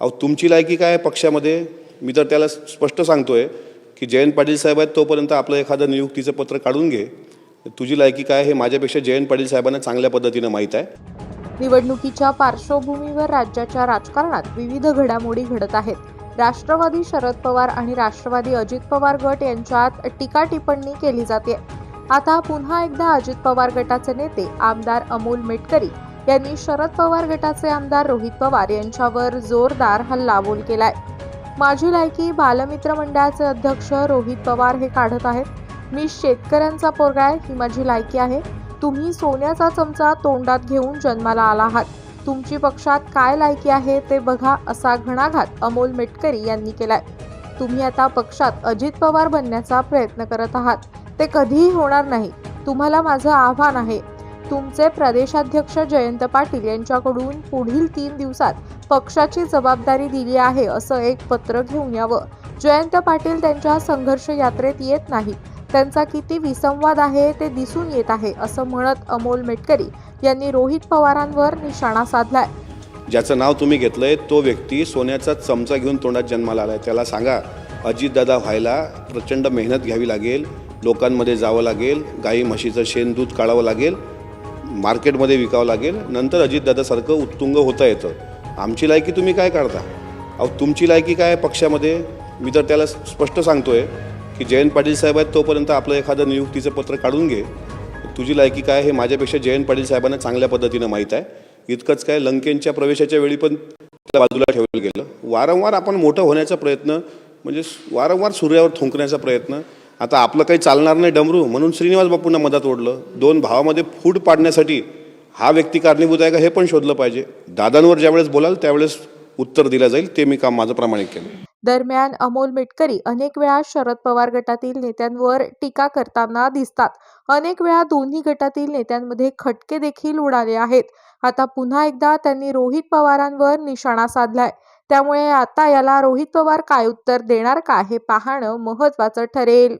अहो तुमची लायकी काय पक्षामध्ये? मी तर त्याला स्पष्ट सांगतोय की जयंत पाटील साहेब आहेत तोपर्यंत आपलं एखादं नियुक्तीचं पत्र काढून घे. तुझी लायकी काय हे माझ्यापेक्षा जयंत पाटील साहेबांना चांगल्या पद्धतीनं माहीत आहे. निवडणुकीच्या पार्श्वभूमीवर राज्याच्या राजकारणात विविध घडामोडी घडत आहेत. राष्ट्रवादी शरद पवार आणि राष्ट्रवादी अजित पवार गट यांच्यात टीका टिप्पणी केली जाते. आता पुन्हा एकदा अजित पवार गटाचे नेते आमदार अमोल मेटकरी यांनी शरद पवार गटाचे आमदार रोहित पवार यांच्यावर जोरदार हल्लाबोल केलाय. माझी लायकी बालमित्र मंडळाचे अध्यक्ष रोहित पवार हे काढत आहेत. मी शेतकऱ्यांचा पोरगा आहे ही माझी लायकी आहे. तुम्ही सोन्याचा चमचा तोंडात घेऊन जन्माला आला आहात. तुमची पक्षात काय लायकी आहे ते बघा असा घणाघात अमोल मेटकरी यांनी केलाय. तुम्ही आता पक्षात अजित पवार बनण्याचा प्रयत्न करत आहात. ते कधीही होणार नाही. तुम्हाला माझं आव्हान आहे. तुमचे प्रदेशाध्यक्ष जयंत पाटील यांच्याकडून पुढील तीन दिवसात पक्षाची जबाबदारी दिली आहे असं एक पत्र घेऊन यावं. जयंत पाटील त्यांच्या संघर्ष यात्रेत येत नाही त्यांचा किती विसंवाद आहे ते दिसून येत आहे असं म्हणत अमोल मेटकरी यांनी रोहित पवारांवर निशाणा साधलाय. ज्याचं नाव तुम्ही घेतलंय तो व्यक्ती सोन्याचा चमचा घेऊन तोंडात जन्माला आलाय. त्याला सांगा अजितदादा व्हायला प्रचंड मेहनत घ्यावी लागेल लोकांमध्ये जावं लागेल गाई म्हशीचं शेण दूध काढावं लागेल मार्केटमध्ये विकावं लागेल. नंतर अजितदादासारखं उत्तुंग होता येतं. आमची लायकी तुम्ही काय काढता? अहो तुमची लायकी काय आहे पक्षामध्ये? मी तर त्याला स्पष्ट सांगतोय की जयंत पाटील साहेब आहेत तोपर्यंत आपलं एखादं नियुक्तीचं पत्र काढून घे. तुझी लायकी काय हे माझ्यापेक्षा जयंत पाटील साहेबांना चांगल्या पद्धतीनं माहीत आहे. इतकंच काय लंकेंच्या प्रवेशाच्या वेळी पण त्या बाजूला ठेवलं गेलं. वारंवार आपण मोठं होण्याचा प्रयत्न म्हणजे वारंवार सूर्यावर थुंकण्याचा प्रयत्न आता आपलं काही चालणार नाही डमरू. म्हणून श्रीनिवास बापूंना मदत ओढलं. दोन भावामध्ये फूट पाडण्यासाठी हा व्यक्ती कारणीभूत आहे का हे पण शोधलं पाहिजे. दादांवर ज्यावेळेस बोलाल त्यावेळेस उत्तर दिलं जाईल. ते मी काम माझं प्रामाणिक केलं. दरम्यान अमोल मेटकरी अनेक वेळा शरद पवार गटातील नेत्यांवर टीका करताना दिसतात. अनेक वेळा दोन्ही गटातील नेत्यांमध्ये खटके देखील उडाले आहेत. आता पुन्हा एकदा त्यांनी रोहित पवारांवर निशाणा साधलाय. त्यामुळे आता याला रोहित पवार काय उत्तर देणार का हे पाहणं महत्वाचं ठरेल.